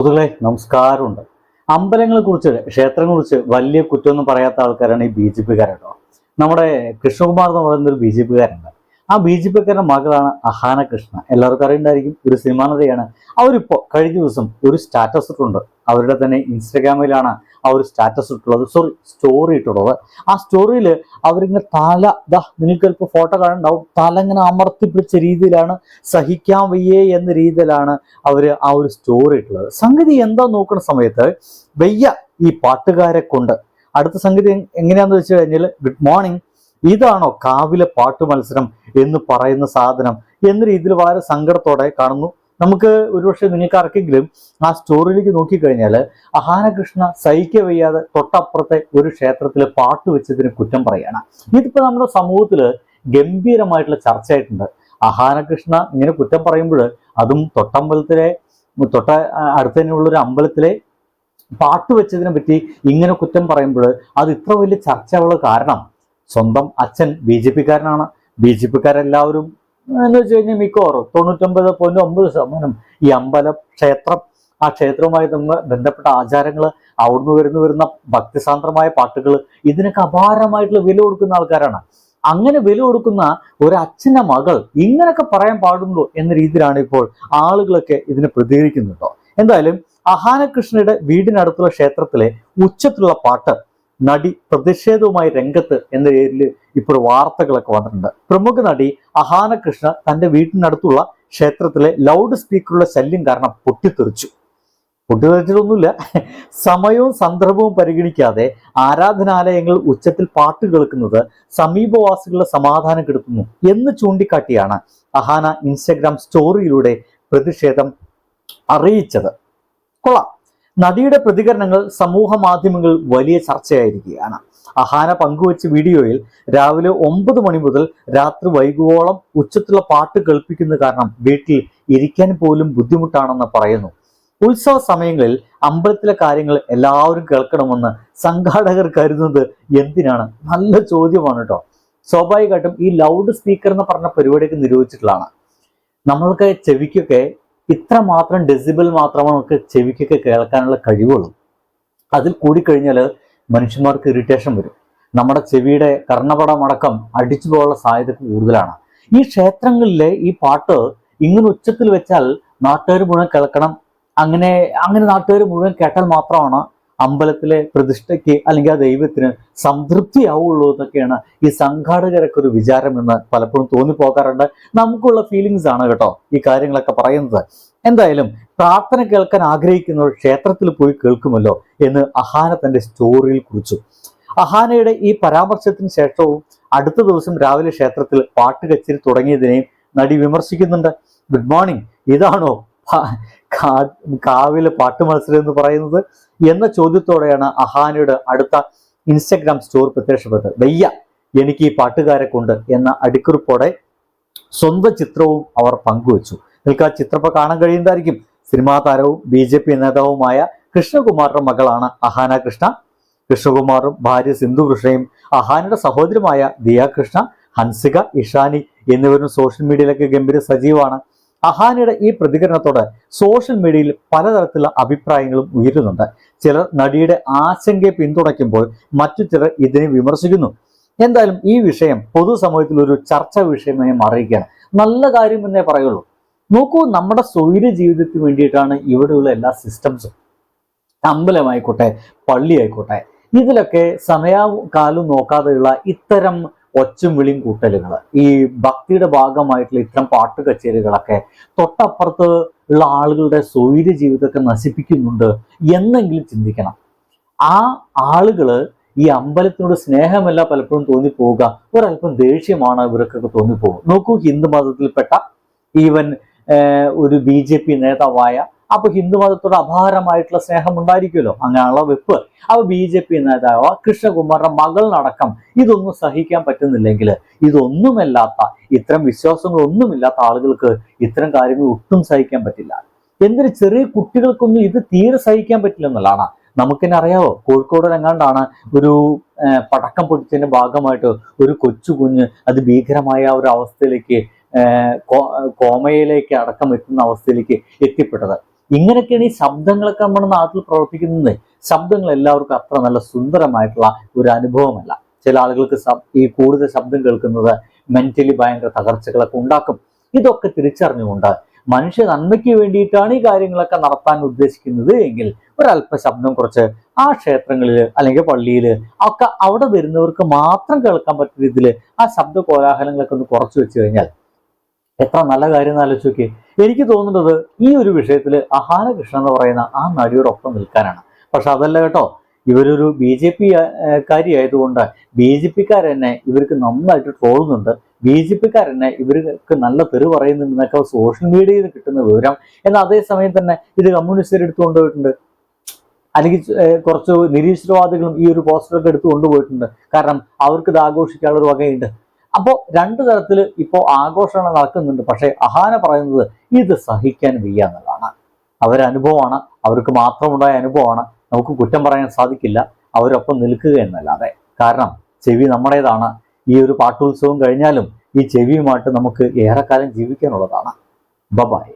സുഹൃത്തുക്കളെ നമസ്കാരമുണ്ട്. അമ്പലങ്ങളെ കുറിച്ച് ക്ഷേത്രങ്ങളെ കുറിച്ച് വലിയ കുറ്റമൊന്നും പറയാത്ത ആൾക്കാരാണ് ഈ ബി ജെ പിക്കാരട്ടോ നമ്മുടെ കൃഷ്ണകുമാർ എന്ന് പറയുന്ന ഒരു ബി ജെ പിക്കാരുണ്ട് ആ ബി ജെ പിക്കാരുടെ മകളാണ് അഹാന കൃഷ്ണ. എല്ലാവർക്കും അറിയണ്ടായിരിക്കും ഒരു സിനിമാ നടിയാണ്. അവരിപ്പോ കഴിഞ്ഞ ദിവസം ഒരു സ്റ്റാറ്റസ് ഇട്ടുണ്ട് അവരുടെ തന്നെ ഇൻസ്റ്റഗ്രാമിലാണ് ആ ഒരു സ്റ്റാറ്റസ് ഇട്ടുള്ളത്. സോറി സ്റ്റോറി ഇട്ടുള്ളത്. ആ സ്റ്റോറിയിൽ അവരിങ്ങനെ തല ദാ നിങ്ങൾക്ക് ഫോട്ടോ കാണുന്നുണ്ടാവും. തല ഇങ്ങനെ അമർത്തിപ്പിടിച്ച രീതിയിലാണ് സഹിക്കാൻ വയ്യേ എന്ന രീതിയിലാണ് അവർ ആ ഒരു സ്റ്റോറി ഇട്ടുള്ളത്. സംഗതി എന്താ നോക്കുന്ന സമയത്ത് വയ്യ ഈ പാട്ടുകാരെ കൊണ്ട്. അടുത്ത സംഗതി എങ്ങനെയാണെന്ന് വെച്ച് കഴിഞ്ഞാൽ ഗുഡ് മോർണിംഗ്. ഇതാണോ കാവിലെ പാട്ട് മത്സരം എന്ന് പറയുന്ന സാധനം? എന്ന രീതിയിൽ വളരെ സങ്കടത്തോടെ കാണുന്നു. നമുക്ക് ഒരുപക്ഷെ നിങ്ങൾക്ക് ആർക്കെങ്കിലും ആ സ്റ്റോറിയിലേക്ക് നോക്കിക്കഴിഞ്ഞാൽ ആഹാരകൃഷ്ണ സഹിക്ക വയ്യാതെ തൊട്ടപ്പുറത്തെ ഒരു ക്ഷേത്രത്തിൽ പാട്ട് വെച്ചതിന് കുറ്റം പറയാണ് ഇതിപ്പോ നമ്മുടെ സമൂഹത്തിൽ ഗംഭീരമായിട്ടുള്ള ചർച്ചയായിട്ടുണ്ട്. ആഹാരകൃഷ്ണ ഇങ്ങനെ കുറ്റം പറയുമ്പോൾ അതും തൊട്ടമ്പലത്തിലെ തൊട്ട അടുത്ത് തന്നെയുള്ള ഒരു അമ്പലത്തിലെ പാട്ട് വെച്ചതിനെ പറ്റി ഇങ്ങനെ കുറ്റം പറയുമ്പോൾ അത് ഇത്ര വലിയ ചർച്ചകൾ കാരണം സ്വന്തം അച്ഛൻ ബി ജെ പിക്കാരനാണ്. ബി ജെ പിക്കാരെല്ലാവരും എന്ന് വെച്ച് കഴിഞ്ഞാൽ മിക്കവാറും തൊണ്ണൂറ്റൊമ്പത് പോയിന്റ് ഒമ്പത് ശതമാനം ഈ അമ്പലം ക്ഷേത്രം ആ ക്ഷേത്രവുമായി ബന്ധപ്പെട്ട ആചാരങ്ങൾ അവിടുന്ന് വരുന്ന വരുന്ന ഭക്തിസാന്ദ്രമായ പാട്ടുകൾ ഇതിനൊക്കെ അപാരമായിട്ടുള്ള വില കൊടുക്കുന്ന ആൾക്കാരാണ്. അങ്ങനെ വില കൊടുക്കുന്ന ഒരു അച്ഛന്റെ മകൾ ഇങ്ങനെയൊക്കെ പറയാൻ പാടുണ്ടോ എന്ന രീതിയിലാണ് ഇപ്പോൾ ആളുകളൊക്കെ ഇതിനെ പ്രതികരിക്കുന്നുണ്ടോ എന്തായാലും അഹാനകൃഷ്ണയുടെ വീടിനടുത്തുള്ള ക്ഷേത്രത്തിലെ ഉച്ചത്തിലുള്ള പാട്ട് നടി പ്രതിഷേധവുമായി രംഗത്ത് എന്ന പേരിൽ ഇപ്പോൾ വാർത്തകളൊക്കെ വന്നിട്ടുണ്ട്. പ്രമുഖ നടി അഹാന കൃഷ്ണ തന്റെ വീട്ടിനടുത്തുള്ള ക്ഷേത്രത്തിലെ ലൗഡ് സ്പീക്കറുള്ള ശല്യം കാരണം പൊട്ടിത്തെറിച്ചു. പൊട്ടിത്തെറിച്ചിട്ടൊന്നുമില്ല. സമയവും സന്ദർഭവും പരിഗണിക്കാതെ ആരാധനാലയങ്ങൾ ഉച്ചത്തിൽ പാട്ട് കേൾക്കുന്നത് സമീപവാസികളുടെ സമാധാനം കെടുത്തുന്നു എന്ന് ചൂണ്ടിക്കാട്ടിയാണ് അഹാന ഇൻസ്റ്റഗ്രാം സ്റ്റോറിയിലൂടെ പ്രതിഷേധം അറിയിച്ചത്. കൊള്ളാം. നടിയുടെ പ്രതികരണങ്ങൾ സമൂഹ മാധ്യമങ്ങളിൽ വലിയ ചർച്ചയായിരിക്കുകയാണ്. അഹാന പങ്കുവച്ച വീഡിയോയിൽ രാവിലെ ഒമ്പത് മണി മുതൽ രാത്രി വൈകുവോളം ഉച്ചത്തിലുള്ള പാട്ട് കേൾപ്പിക്കുന്ന കാരണം വീട്ടിൽ ഇരിക്കാൻ പോലും ബുദ്ധിമുട്ടാണെന്ന് പറയുന്നു. ഉത്സവ സമയങ്ങളിൽ അമ്പലത്തിലെ കാര്യങ്ങൾ എല്ലാവരും കേൾക്കണമെന്ന് സംഘാടകർ കരുതുന്നത് എന്തിനാണ്? നല്ല ചോദ്യമാണ് കേട്ടോ സ്വാഭാവികമായിട്ടും ഈ ലൗഡ് സ്പീക്കർ എന്ന് പറഞ്ഞ പരിപാടിയൊക്കെ നിരോധിച്ചിട്ടുള്ളതാണ്. നമ്മൾക്ക് ചെവിക്കൊക്കെ ഇത്ര മാത്രം ഡെസിബിൾ മാത്രമാണ് നമുക്ക് ചെവിക്കൊക്കെ കേൾക്കാനുള്ള കഴിവുള്ളൂ. അതിൽ കൂടിക്കഴിഞ്ഞാൽ മനുഷ്യന്മാർക്ക് ഇറിറ്റേഷൻ വരും. നമ്മുടെ ചെവിയുടെ കർണപടമടക്കം അടിച്ചു പോകാനുള്ള സാധ്യത കൂടുതലാണ്. ഈ ക്ഷേത്രങ്ങളിലെ ഈ പാട്ട് ഇങ്ങനെ ഉച്ചത്തിൽ വെച്ചാൽ നാട്ടുകാർ മുഴുവൻ കേൾക്കണം. അങ്ങനെ അങ്ങനെ നാട്ടുകാർ മുഴുവൻ കേട്ടാൽ മാത്രമാണ് അമ്പലത്തിലെ പ്രതിഷ്ഠയ്ക്ക് അല്ലെങ്കിൽ ആ ദൈവത്തിന് സംതൃപ്തിയാവുള്ളൂ എന്നൊക്കെയാണ് ഈ സംഘാടകരൊക്കെ ഒരു വിചാരം എന്ന് പലപ്പോഴും തോന്നിപ്പോകാറുണ്ട്. നമുക്കുള്ള ഫീലിങ്സ് ആണ് കേട്ടോ ഈ കാര്യങ്ങളൊക്കെ പറയുന്നത്. എന്തായാലും പ്രാർത്ഥന കേൾക്കാൻ ആഗ്രഹിക്കുന്നവർ ക്ഷേത്രത്തിൽ പോയി കേൾക്കുമല്ലോ എന്ന് അഹാന തന്റെ സ്റ്റോറിയിൽ കുറിച്ചു. അഹാനയുടെ ഈ പരാമർശത്തിന് ശേഷവും അടുത്ത ദിവസം രാവിലെ ക്ഷേത്രത്തിൽ പാട്ട് കച്ചേരി തുടങ്ങിയതിനെയും നടി വിമർശിക്കുന്നുണ്ട്. ഗുഡ് മോർണിംഗ് ഇതാണോ? കാവിലെ പാട്ട് മത്സരം എന്ന് പറയുന്നത് എന്ന ചോദ്യത്തോടെയാണ് അഹാനയുടെ അടുത്ത ഇൻസ്റ്റഗ്രാം സ്റ്റോർ പ്രത്യക്ഷപ്പെട്ടത്. വയ്യ എനിക്ക് ഈ പാട്ടുകാരെ കൊണ്ട് എന്ന അടിക്കുറിപ്പോടെ സ്വന്തം ചിത്രവും അവർ പങ്കുവച്ചു. നിങ്ങൾക്ക് ആ ചിത്രം കാണാൻ കഴിയുന്നതായിരിക്കും. സിനിമാ താരവും ബി ജെ പി നേതാവുമായ കൃഷ്ണകുമാറിന്റെ മകളാണ് അഹാന കൃഷ്ണ. കൃഷ്ണകുമാറും ഭാര്യ സിന്ധു കൃഷ്ണയും അഹാനയുടെ സഹോദരമായ ദിയ കൃഷ്ണ ഹൻസിക ഇഷാനി എന്നിവരും സോഷ്യൽ മീഡിയയിലൊക്കെ ഗംഭീര സജീവമാണ്. അഹാനയുടെ ഈ പ്രതികരണത്തോട് സോഷ്യൽ മീഡിയയിൽ പലതരത്തിലുള്ള അഭിപ്രായങ്ങളും ഉയരുന്നുണ്ട്. ചിലർ നടിയുടെ ആശങ്കയെ പിന്തുണയ്ക്കുമ്പോൾ മറ്റു ചിലർ ഇതിനെ വിമർശിക്കുന്നു. എന്തായാലും ഈ വിഷയം പൊതുസമൂഹത്തിൽ ഒരു ചർച്ചാ വിഷയമായി മാറിയിരിക്കുകയാണ്. നല്ല കാര്യം എന്നേ പറയുള്ളൂ. നോക്കൂ നമ്മുടെ സ്വൈര ജീവിതത്തിന് വേണ്ടിയിട്ടാണ് ഇവിടെയുള്ള എല്ലാ സിസ്റ്റംസും. അമ്പലമായിക്കോട്ടെ പള്ളിയായിക്കോട്ടെ ഇതിലൊക്കെ സമയകാലം നോക്കാതെയുള്ള ഇത്തരം ഒച്ചും വിളിയും കൂട്ടലുകൾ ഈ ഭക്തിയുടെ ഭാഗമായിട്ടുള്ള ഇത്തരം പാട്ട് കച്ചേരികളൊക്കെ തൊട്ടപ്പുറത്ത് ഉള്ള ആളുകളുടെ സ്വൈര ജീവിതത്തെ നശിപ്പിക്കുന്നുണ്ട് എന്നെങ്കിലും ചിന്തിക്കണം. ആ ആളുകൾ ഈ അമ്പലത്തിനോട് സ്നേഹമല്ല പലപ്പോഴും തോന്നിപ്പോവുക ഒരല്പം ദേഷ്യമാണ് ഇവർക്കൊക്കെ തോന്നിപ്പോകും നോക്കൂ ഹിന്ദു മതത്തിൽപ്പെട്ട ഈവൻ ഒരു ബി നേതാവായ അപ്പൊ ഹിന്ദു മതത്തോട് അപാരമായിട്ടുള്ള സ്നേഹം ഉണ്ടായിരിക്കുമല്ലോ. അങ്ങനെയുള്ള വെപ്പ്. അപ്പൊ ബി ജെ പി നേതാവ് കൃഷ്ണകുമാറിന്റെ മകളിനടക്കം ഇതൊന്നും സഹിക്കാൻ പറ്റുന്നില്ലെങ്കിൽ ഇതൊന്നുമല്ലാത്ത ഇത്തരം വിശ്വാസങ്ങളൊന്നുമില്ലാത്ത ആളുകൾക്ക് ഇത്തരം കാര്യങ്ങൾ ഒട്ടും സഹിക്കാൻ പറ്റില്ല. എന്തിന് ചെറിയ കുട്ടികൾക്കൊന്നും ഇത് തീരെ സഹിക്കാൻ പറ്റില്ല എന്നുള്ളതാണ്. അറിയാവോ? കോഴിക്കോട് എങ്ങാണ്ടാണ് ഒരു പടക്കം പൊട്ടിച്ചതിന്റെ ഭാഗമായിട്ട് ഒരു കൊച്ചു കുഞ്ഞ് അത് ഭീകരമായ ഒരു അവസ്ഥയിലേക്ക് കോമയിലേക്ക് അടക്കം എത്തുന്ന അവസ്ഥയിലേക്ക് എത്തിപ്പെട്ടത്. ഇങ്ങനെയൊക്കെയാണ് ഈ ശബ്ദങ്ങളൊക്കെ നമ്മുടെ നാട്ടിൽ പ്രവർത്തിക്കുന്നത്. ശബ്ദങ്ങൾ എല്ലാവർക്കും അത്ര നല്ല സുന്ദരമായിട്ടുള്ള ഒരു അനുഭവമല്ല. ചില ആളുകൾക്ക് ഈ കൂടുതൽ ശബ്ദം കേൾക്കുന്നത് മെന്റലി ഭയങ്കര തകർച്ചകളൊക്കെ ഉണ്ടാക്കും. ഇതൊക്കെ തിരിച്ചറിഞ്ഞുകൊണ്ട് മനുഷ്യ നന്മയ്ക്ക് വേണ്ടിയിട്ടാണ് ഈ കാര്യങ്ങളൊക്കെ നടത്താൻ ഉദ്ദേശിക്കുന്നത് എങ്കിൽ ഒരല്പ ശബ്ദം കുറച്ച് ആ ക്ഷേത്രങ്ങളിൽ അല്ലെങ്കിൽ പള്ളിയിൽ ഒക്കെ അവിടെ വരുന്നവർക്ക് മാത്രം കേൾക്കാൻ പറ്റുന്ന രീതിയിൽ ആ ശബ്ദ കോലാഹലങ്ങളൊക്കെ ഒന്ന് കുറച്ച് വെച്ച് കഴിഞ്ഞാൽ എത്ര നല്ല കാര്യം എന്ന് ആലോചിച്ച് നോക്കി എനിക്ക് തോന്നുന്നത് ഈ ഒരു വിഷയത്തിൽ അഹാന കൃഷ്ണൻ എന്ന് പറയുന്ന ആ നടിയോടൊപ്പം നിൽക്കാനാണ്. പക്ഷെ അതല്ല കേട്ടോ ഇവരൊരു ബി ജെ പി കാര്യമായതുകൊണ്ട് ബി ജെ പിക്കാരെന്നെ ഇവർക്ക് നന്നായിട്ട് ട്രോളുന്നുണ്ട്. ബി ജെ പിക്കാരെന്നെ ഇവർക്ക് നല്ല തെറി പറയുന്നുണ്ട് എന്നൊക്കെ സോഷ്യൽ മീഡിയയിൽ കിട്ടുന്ന വിവരം. എന്നാൽ അതേസമയം തന്നെ ഇത് കമ്മ്യൂണിസ്റ്റുകാർ എടുത്തു കൊണ്ടുപോയിട്ടുണ്ട് അല്ലെങ്കിൽ കുറച്ച് നിരീശ്വരവാദികളും ഈ ഒരു പോസ്റ്ററൊക്കെ എടുത്തു കൊണ്ടുപോയിട്ടുണ്ട് കാരണം അവർക്ക് ഇത് ആഘോഷിക്കാനുള്ള വകയുണ്ട്. അപ്പോൾ രണ്ടു തരത്തിൽ ഇപ്പോൾ ആഘോഷങ്ങൾ നടക്കുന്നുണ്ട്. പക്ഷേ അഹാന പറയുന്നത് ഇത് സഹിക്കാൻ വയ്യ എന്നുള്ളതാണ്. അവരനുഭവമാണ് അവർക്ക് മാത്രമുണ്ടായ അനുഭവമാണ്. നമുക്ക് കുറ്റം പറയാൻ സാധിക്കില്ല. അവരൊപ്പം നിൽക്കുക എന്നല്ലാതെ. കാരണം ചെവി നമ്മുടേതാണ്. ഈ ഒരു പാട്ടുത്സവം കഴിഞ്ഞാലും ഈ ചെവിയുമായിട്ട് നമുക്ക് ഏറെക്കാലം ജീവിക്കാനുള്ളതാണ്. ബബായ്